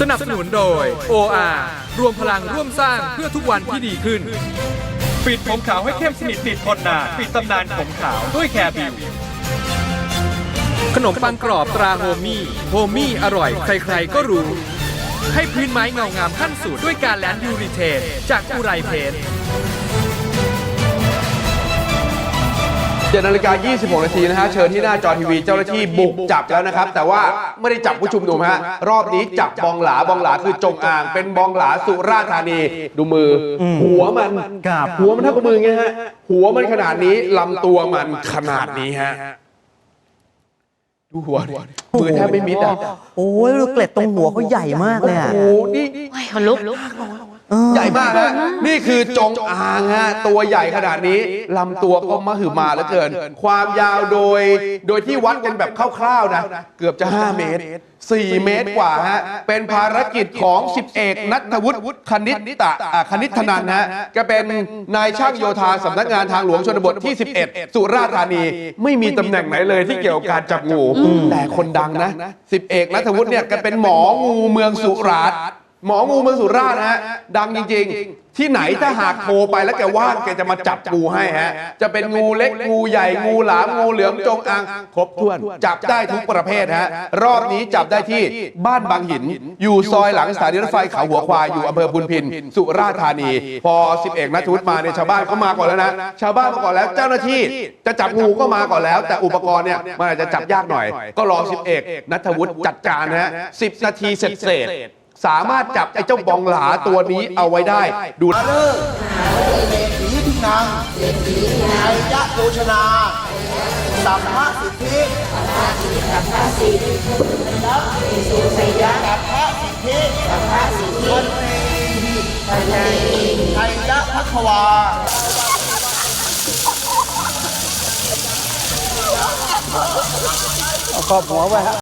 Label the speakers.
Speaker 1: สนับสนุนโดย OR รวมพลังร่วมสร้างเพื่อทุกวันที่ดีขึ้น
Speaker 2: ปิดผมขาวให้เข้มสนิทติดทนนานปิดตำนานผมขาวด้วยแคร์บิว
Speaker 1: ขนมปังกรอบตราโฮมี่โฮมี่อร่อยใครๆก็รู้ ให้พื้นไม้เงางามขั้นสุดด้วยการแลนด์ยูริเทนจากอุไรเพน
Speaker 3: เจ็ดนาฬิกา26 นาทีนะฮะ เชิญที่หน้าจอทีวีเจ้าหน้าที่บุกจับแล้วนะครับ แต่ว่าไม่ได้จับผู้ชุมนุมฮะ รอบนี้จับบองหลาบองหลาคือจงอาง เป็นบองหลาสุราษฎร์ธานี ดูมืออหัวมัน
Speaker 4: ครับ
Speaker 3: หัวมันเท่ากับมือไงฮะ หัวมันขนาดนี้ลำตัวมันขนาดนี้ฮะดูหัวดิมือแทบไม่มิดอะ
Speaker 4: โอ้ยลูกเกล็ดตรงหัวเขาใหญ่มากเลยอะ
Speaker 3: โอ้โหนี่
Speaker 5: คนลุก
Speaker 4: เออ
Speaker 3: ใหญ่มากฮะนี่คือจงอางฮะตัวใหญ่ขนาดนี้ลำตัวก็มหึมาเหลือเกิน ความยาวโดยโดยที่วัดกันแบบคร่าวๆนะเกือบจะ 5 เมตร 4 เมตรกว่าฮะเป็นภารกิจของสิบเอกนัทวุฒิคณิตตะอ่าคณิตธนันฮะก็เป็นนายช่างโยธาสำนักงานทางหลวงชนบทที่ 11 สุราษฎร์ธานี ไม่มีตำแหน่งไหนเลยที่เกี่ยวกับการจับงูแต่คนดังนะสิบเอกนัทวุฒิเนี่ยก็เป็นหมองูเมืองสุราษฎร์ หมองูเมืองสุราษฎร์นะฮะดังจริงๆ ที่ไหนถ้าหากโทรไปแล้วแกว่างแกจะมาจับงูให้ฮะจะเป็นงูเล็กงูใหญ่งูหลามงูเหลือมจงอางครบถ้วน จับได้ทุกประเภทฮะรอบนี้จับได้ที่บ้านบางหิน อยู่ซอยหลังสถานีรถไฟเขาหัวควายอยู่อำเภอพุนพิน สุราษฎร์ธานี พอสิบเอกนัทวุฒิมาเนี่ยชาวบ้านเขามาก่อนแล้วนะชาวบ้านมาก่อนแล้วเจ้าหน้าที่จะจับงูก็มาก่อนแล้ว แต่อุปกรณ์เนี่ยมันอาจจะจับยากหน่อย ก็รอสิบเอกนัทวุฒิจัดการนะฮะสิบนาทีเสร็จเสร็จๆสามารถจับไอ้เจ้าบองหลาตัวนี้เอาไว้ได้ ดู
Speaker 6: มาเลิกเศรษฐีที่นางไทยะโภชนาสัมภะสิทธิสัมภะสิทธิสัมภะสิทธิสัมภะสิทธิสัมภะสิทธิไทยะพัควา
Speaker 4: ก็หัวไว้ฮะ